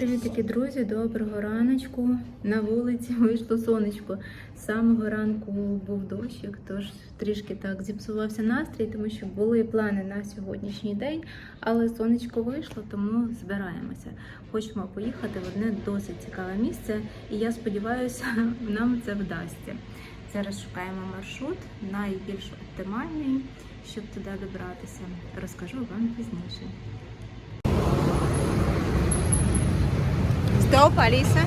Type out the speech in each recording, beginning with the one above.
Привітики, друзі, доброго раночку. На вулиці вийшло сонечко. З самого ранку був дощик, тож трішки так зіпсувався настрій, тому що були плани на сьогоднішній день, але сонечко вийшло, тому збираємося. Хочемо поїхати в одне досить цікаве місце, і я сподіваюся, нам це вдасться. Зараз шукаємо маршрут, найбільш оптимальний, щоб туди добратися. Розкажу вам пізніше. Стоп, Алиса.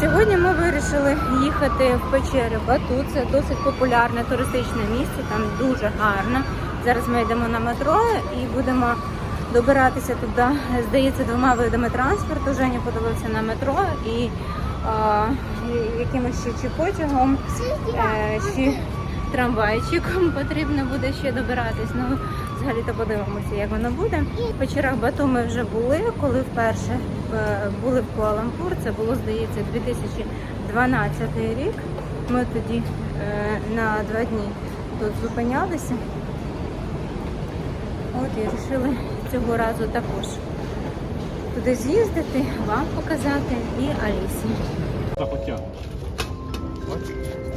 Сьогодні ми вирішили їхати в печери Бату. Це досить популярне туристичне місце, там дуже гарно. Зараз ми йдемо на метро і будемо добиратися туди, здається, двома видами транспорту. Женя подивився на метро і якимось чи потягом, е, чи трамвайчиком потрібно буде ще добиратись. Ну, взагалі-то подивимося, як воно буде. В вечорах Бату ми вже були, коли вперше е, були в Куалампур. Це було, здається, 2012 рік. Ми тоді е, на два дні тут зупинялися. От і вирішили цього разу також туди з'їздити, вам показати і Алісі. Так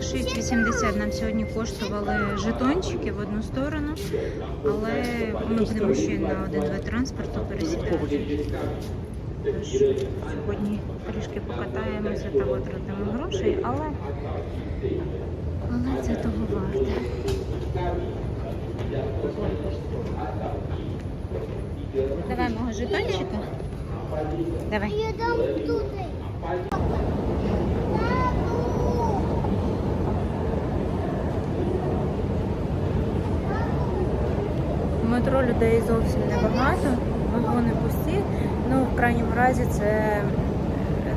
6,80 нам сьогодні коштували жетончики в одну сторону, але ми будемо ще на один вид транспорту пересідати. Тож сьогодні трішки покатаємося та витратимо грошей, але, але це того варте. Давай мого жетончика. Давай. Я дам. В метро людей зовсім небагато, вагони пусті. Ну, в крайньому разі, це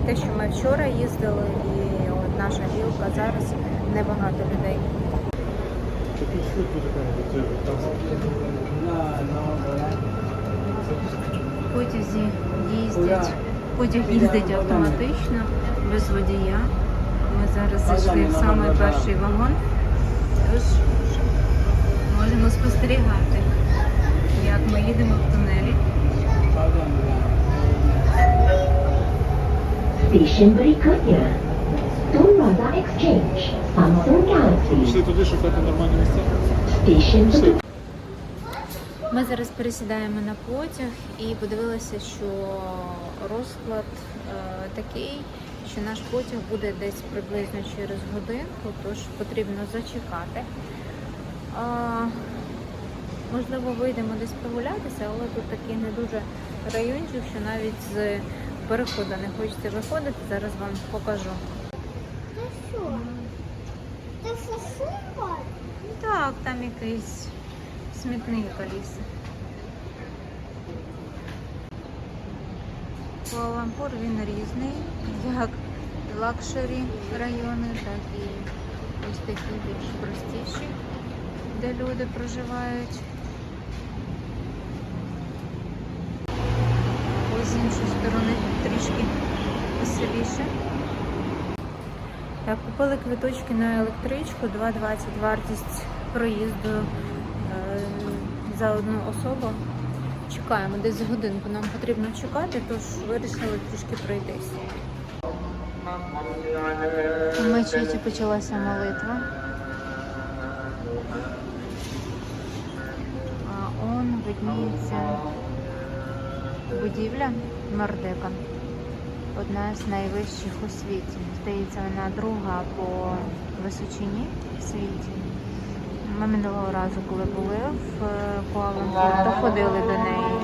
те, що ми вчора їздили, і от наша гілка зараз небагато людей. Така Потязі їздять, потяг їздить автоматично, без водія. Ми зараз зайшли в самий перший вагон. Тож можемо спостерігати, як ми їдемо в тунелі. Station Berikutnya, Tunrata Exchange, Samsung Galaxy. Пішли туди шукати нормальні місця. Station Пішли. Ми зараз пересідаємо на потяг і подивилися, що розклад е, такий, що наш потяг буде десь приблизно через годинку, тож потрібно зачекати. А, можливо, вийдемо десь прогулятися, але тут такий не дуже райончик, що навіть з переходу не хочеться виходити. Зараз вам покажу. Ти що? Ти фуфула? Так, там якийсь смітник ліси. Куала-Лумпур він різний, як лакшері райони, так і ось такі більш простіші, де люди проживають. Ось з іншої сторони трішки веселіше. Так, купили квиточки на електричку, 2,20 вартість проїзду за одну особу. Чекаємо десь годинку. Нам потрібно чекати, тож вирішили трішки пройтись. У мечеті почалася молитва. А он видніється будівля Мардека. Одна з найвищих у світі. Здається, вона друга по височині в світі. Ми минулого разу, коли були в Куала, доходили то ходили до неї.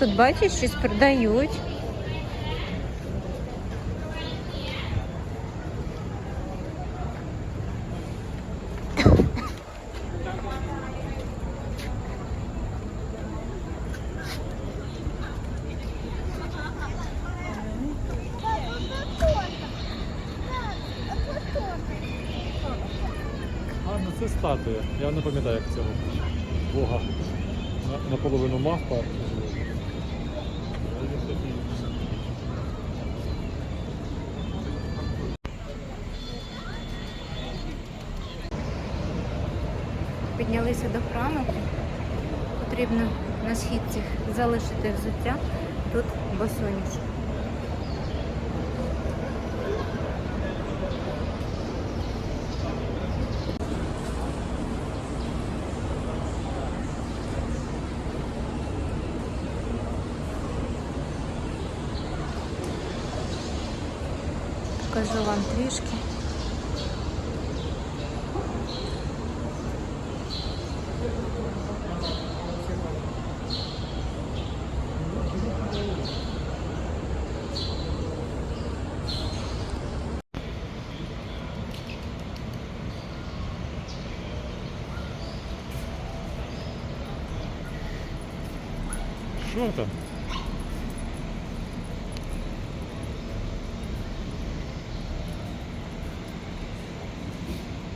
Тут бачиш, щось продають. А, ну це статуя. Я не пам'ятаю, Піднялися до храму. Потрібно на східці залишити взуття. Тут босоніж. Що там?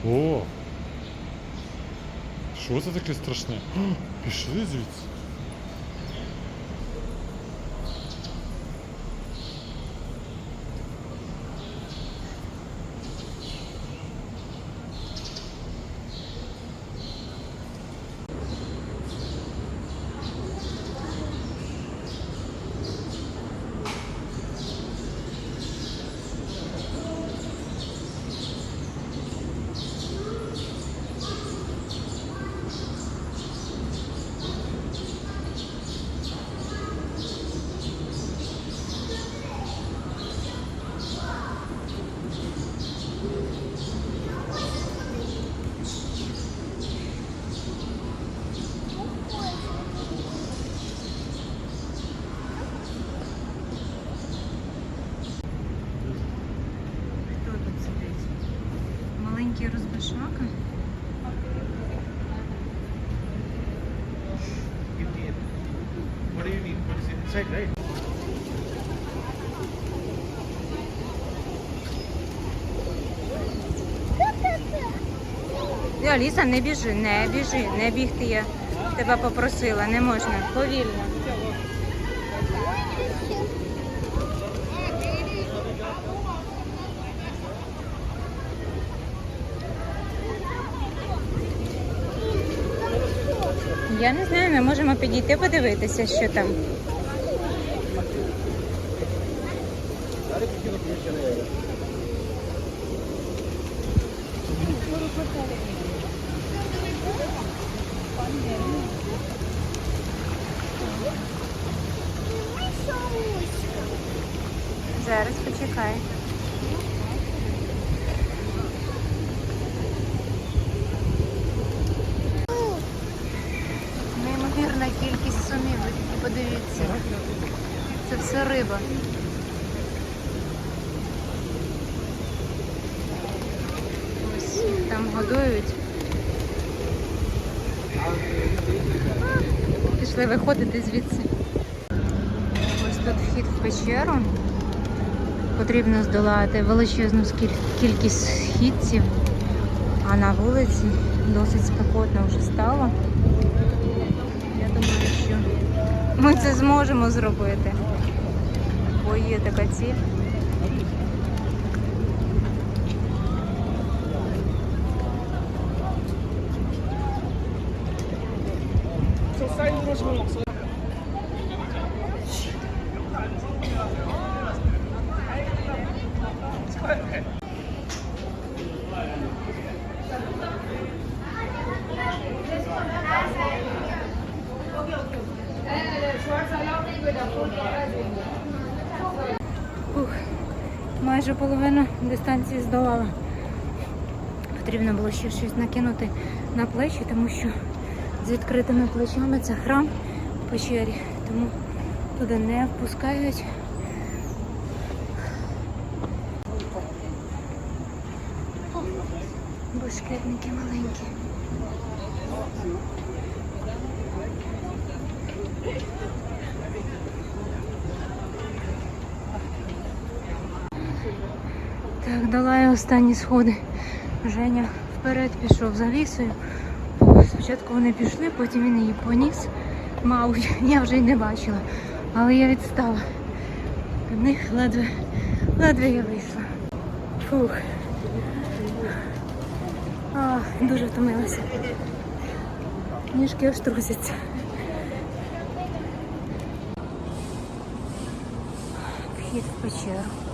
О! Що це таке страшне? О, Пішли звідси. Аліса, не біжи, не біжи, не бігти я тебе попросила, не можна. Повільно. Я не знаю, ми можемо підійти подивитися, що там. Зараз почекай. Неймовірна кількість сумів, ви тільки подивіться. Це все риба. Ось їх там годують. Пішли виходити звідси. Ось тут вхід в печеру. Потрібно здолати величезну кількість східців, а на вулиці досить спекотно вже стало. Я думаю, що ми це зможемо зробити. Бо є така ціль. Це Ух, майже половину дистанції здолала. Потрібно було ще щось накинути на плечі, тому що з відкритими плечами це храм в печері, тому туди не впускають. О, маленькі. Так, дала я останні сходи. Женя вперед пішов за лісою. Спочатку вони пішли, потім він її поніс. Мабуть, я вже й не бачила. Але я відстала. Від них ледве, ледве я вийшла. Фух. А, дуже втомилася. Ніжки аж трусяться. Вхід в печеру.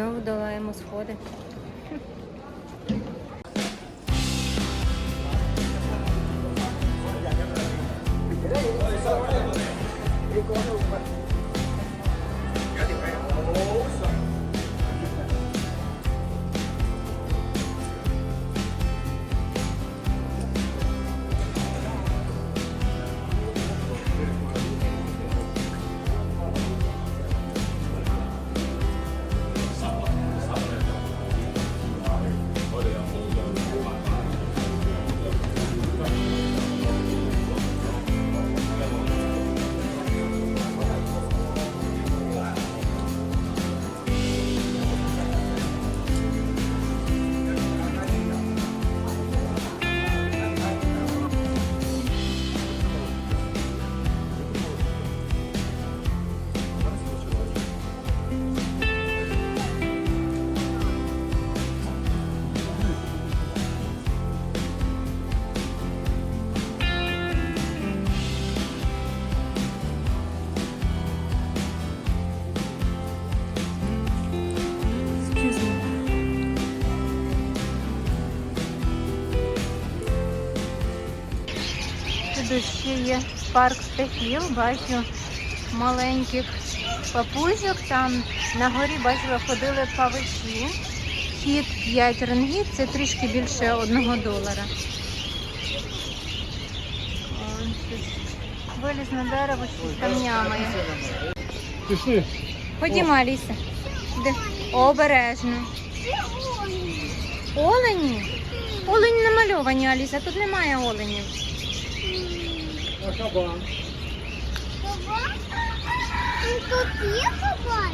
Знову долаємо сходи. Тут ще є парк птахів, бачу маленьких папузьок. Там на горі бачила, ходили павичі. Вхід 5 рингів, це трішки більше 1 долара. Виліз на дерево, щось там нямає. Пішли. Ходімо, Аліса. Де? Обережно. Олені? Олені намальовані, Аліса. Тут немає оленів. А кабан. Кабан? Тут є кабан?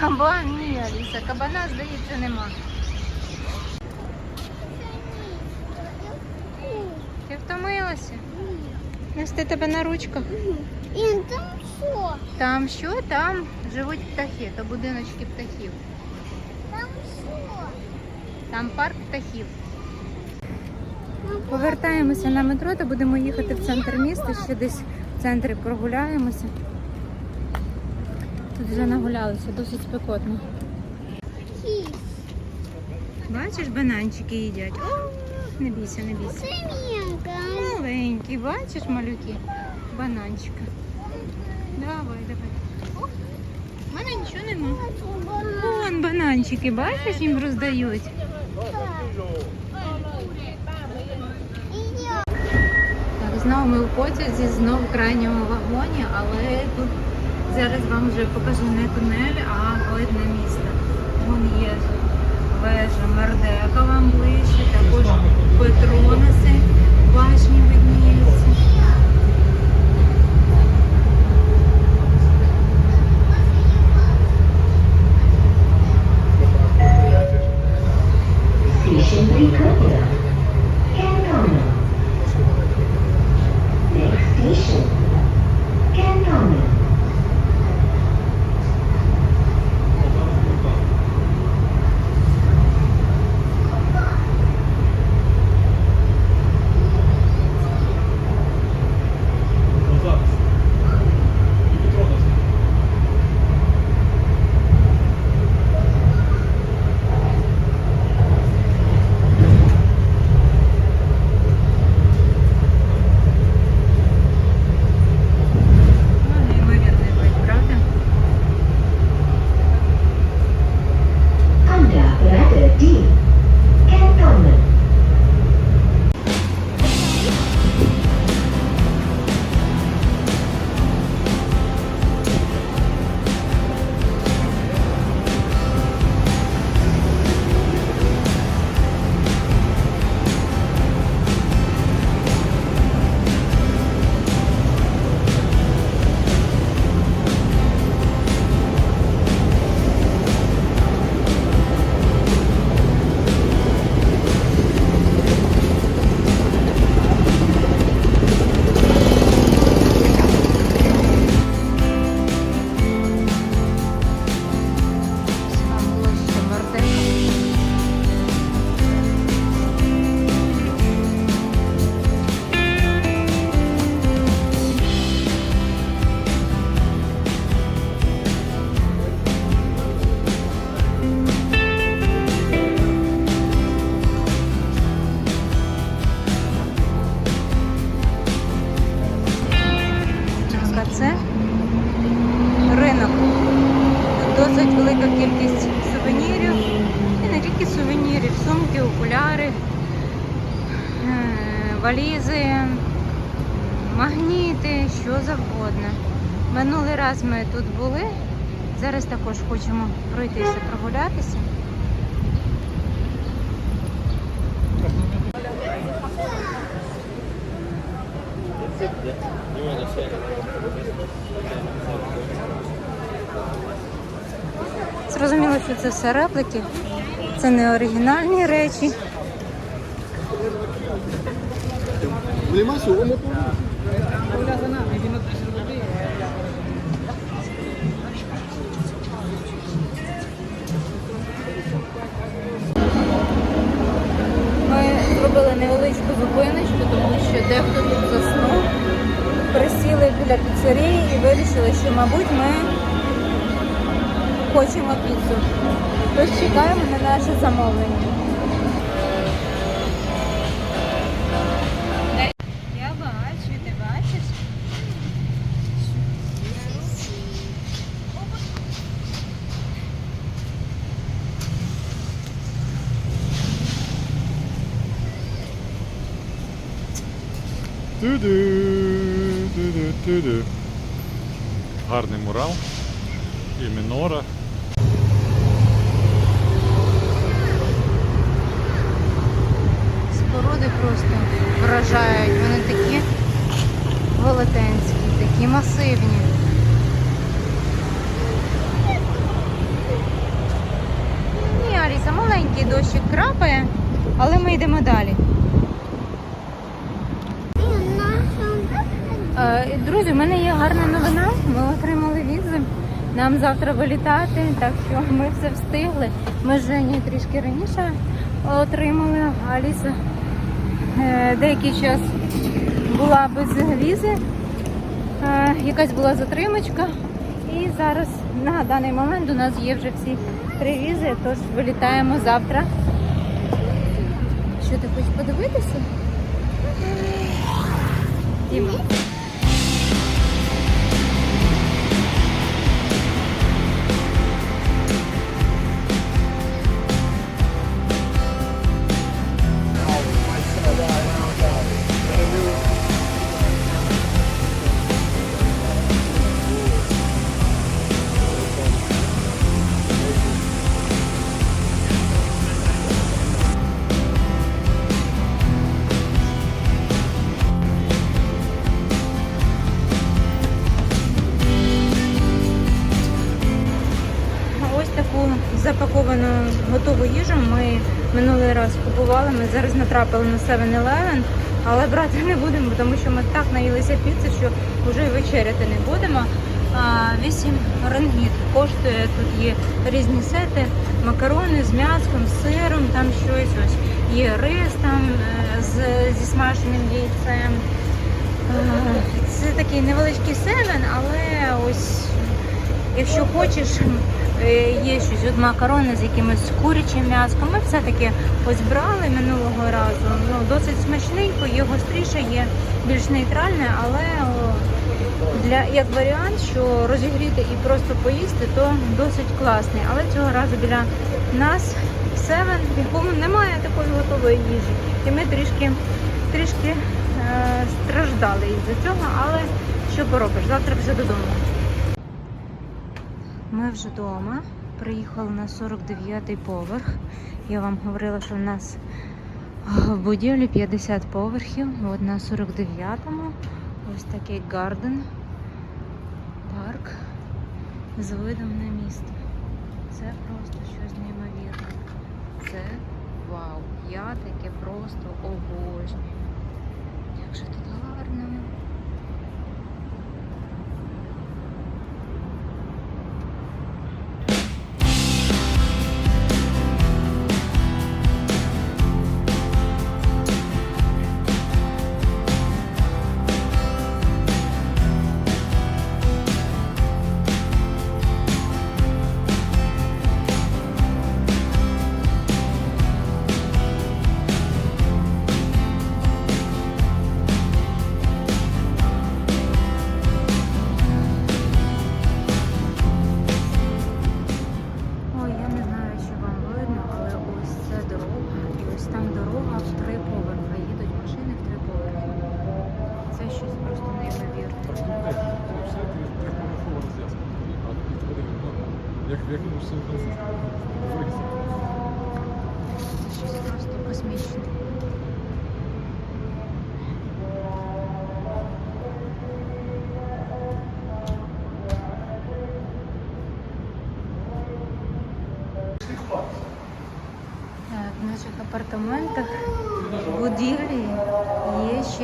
Кабан, ні, Аліса. Кабана, здається, нема. Ти втомилася? Нести тебе на ручках. І там що? Там що? Там живуть птахи, то будиночки птахів. Там що? Там парк птахів. Повертаємося на метро та будемо їхати в центр міста. Ще десь в центрі прогуляємося. Тут вже нагулялися, досить спекотно. Бачиш, бананчики їдять. О, не бійся, не бійся. Маленькі, бачиш, малюки? Бананчика. Давай, давай. В мене нічого нема. Вон бананчики, бачиш, їм роздають. І я. Так, знову ми в потязі, знову в крайньому вагоні, але тут зараз вам вже покажу не тунель, а видне місто. Вон є вежа Мердека вам ближче, також Петрониси, башні видніються. Що це все репліки, це не оригінальні речі. Ми зробили невеличку зупиночку, тому що дехто тут заснув. Присіли біля піцерії і вирішили, що, мабуть, ми хочемо піцу. Тож чекаємо на наше замовлення. Я бачу, ти бачиш? Ту-ду, ту-ду, ту-ду. Гарний мурал і мінора. Споруди просто вражають. Вони такі велетенські, такі масивні. Ні, Аліса, маленький дощик крапає, але ми йдемо далі. Е, Друзі, в мене є гарна новина. Ми отримали візи. Нам завтра вилітати, так що ми все встигли. Ми з Жені трішки раніше отримали. Аліса деякий час була без візи. Е, Якась була затримочка. І зараз на даний момент у нас є вже всі три візи, тож вилітаємо завтра. Що ти хочеш подивитися? Діма. Зараз натрапили на 7-Eleven, але брати не будемо, тому що ми так наїлися піци, що вже і вечеряти не будемо. А, 8 ренгіт коштує, тут є різні сети, макарони з м'яском, з сиром, там щось ось. Є рис там е, з, зі смаженим яйцем. Це такий невеличкий севен, але ось якщо хочеш, є щось от макарони з якимось курячим м'яском. Ми все-таки ось брали минулого разу. Ну, досить смачненько, є гостріше, є більш нейтральне, але для як варіант, що розігріти і просто поїсти, то досить класний. Але цього разу біля нас севен, в якому немає такої готової їжі. І ми трішки трішки е, страждали із-за цього, але що поробиш, завтра вже додому. Ми вже вдома. Приїхали на 49-й поверх. Я вам говорила, що в нас в будівлі 50 поверхів. От на 49-му ось такий гарден, парк з видом на місто. Це просто щось неймовірне. Це вау. Я таке просто обожнюю. Як же тут гарно.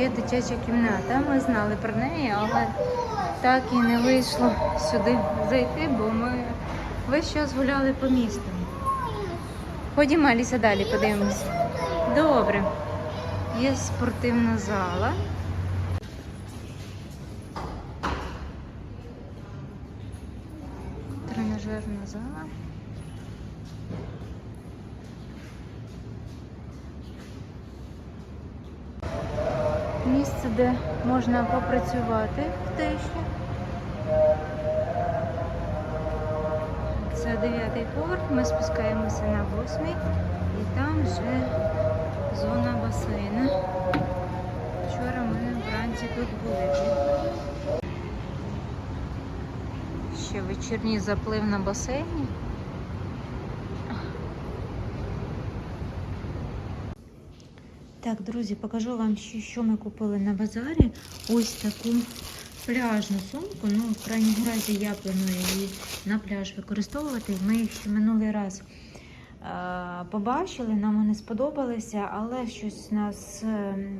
Є дитяча кімната. Ми знали про неї, але так і не вийшло сюди зайти, бо ми весь час гуляли по місту. Ходімо, Аліса, далі подивимось. Добре. Є спортивна зала. Тренажерна зала. Місце, де можна попрацювати в тиші. Це дев'ятий поверх, ми спускаємося на восьмий і там вже зона басейну. Вчора ми вранці тут були. Ще вечірній заплив на басейні. Так, друзі, покажу вам, що ми купили на базарі. Ось таку пляжну сумку. Ну, в крайній разі я планую її на пляж використовувати. Ми їх ще минулий раз е, побачили, нам вони сподобалися, але щось нас ем,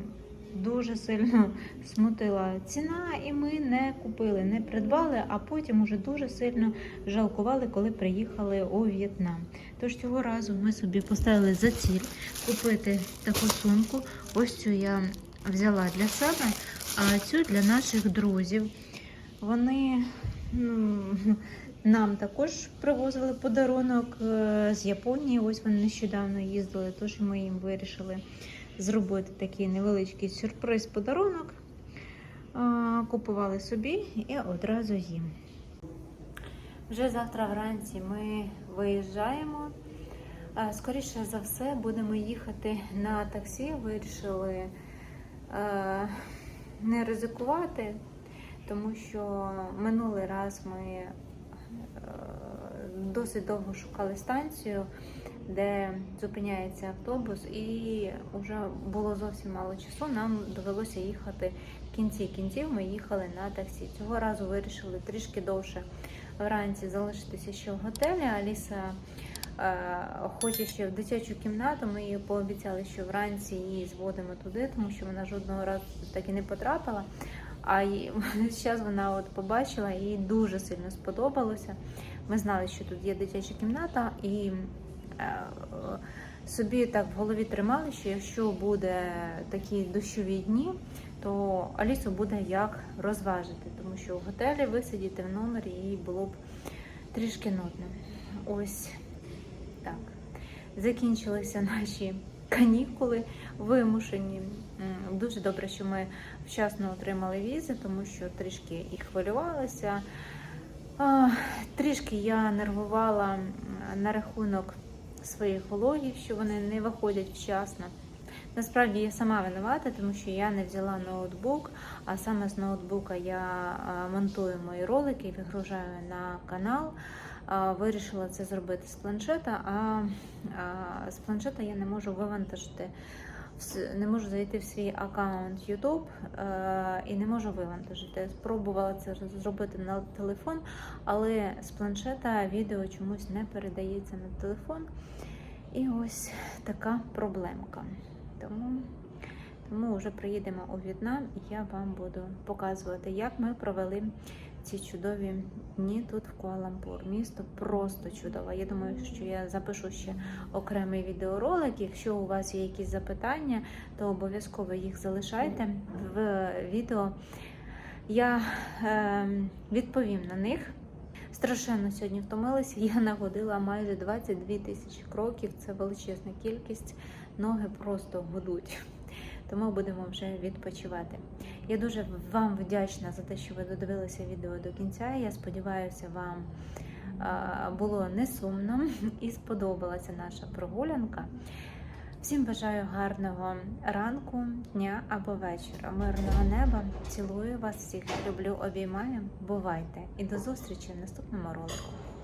дуже сильно смутила ціна, і ми не купили, не придбали, а потім уже дуже сильно жалкували, коли приїхали у В'єтнам. Тож цього разу ми собі поставили за ціль купити таку сумку. Ось цю я взяла для себе, а цю для наших друзів. Вони ну, нам також привозили подарунок е, з Японії. Ось вони нещодавно їздили, тож ми їм вирішили зробити такий невеличкий сюрприз-подарунок. Купували собі і одразу їм. Вже завтра вранці ми виїжджаємо. Скоріше за все, будемо їхати на таксі. Вирішили не ризикувати, тому що минулий раз ми досить довго шукали станцію, де зупиняється автобус, і вже було зовсім мало часу. Нам довелося їхати в кінці кінців. Ми їхали на таксі. Цього разу вирішили трішки довше вранці залишитися ще в готелі. Аліса е, хоче ще в дитячу кімнату. Ми їй пообіцяли, що вранці її зводимо туди, тому що вона жодного разу так і не потрапила. А й- зараз вона от побачила і дуже сильно сподобалося. Ми знали, що тут є дитяча кімната, і собі так в голові тримали, що якщо буде такі дощові дні, то Алісу буде як розважити, тому що в готелі висидіти в номері їй було б трішки нудно. Ось так. Закінчилися наші канікули вимушені. Дуже добре, що ми вчасно отримали візи, тому що трішки і хвилювалася. Трішки я нервувала на рахунок своїх вологів, що вони не виходять вчасно. Насправді я сама винувата, тому що я не взяла ноутбук, а саме з ноутбука я монтую мої ролики і вигружаю на канал. Вирішила це зробити з планшета, а, а з планшета я не можу вивантажити, не можу зайти в свій аккаунт YouTube е, і не можу вивантажити. Спробувала це зробити на телефон, але з планшета відео чомусь не передається на телефон. І ось така проблемка. Тому, тому вже приїдемо у В'єтнам, і я вам буду показувати, як ми провели ці чудові дні тут в Куала-Лумпур. Місто просто чудове. Я думаю, що я запишу ще окремий відеоролик. Якщо у вас є якісь запитання, то обов'язково їх залишайте в відео. Я е, відповім на них. Страшенно сьогодні втомилася. Я нагодила майже 22 тисячі кроків. Це величезна кількість. Ноги просто гудуть. Тому будемо вже відпочивати. Я дуже вам вдячна за те, що ви додивилися відео до кінця. Я сподіваюся, вам було не сумно і сподобалася наша прогулянка. Всім бажаю гарного ранку, дня або вечора, мирного неба. Цілую вас всіх, люблю, обіймаю. Бувайте і до зустрічі в наступному ролику.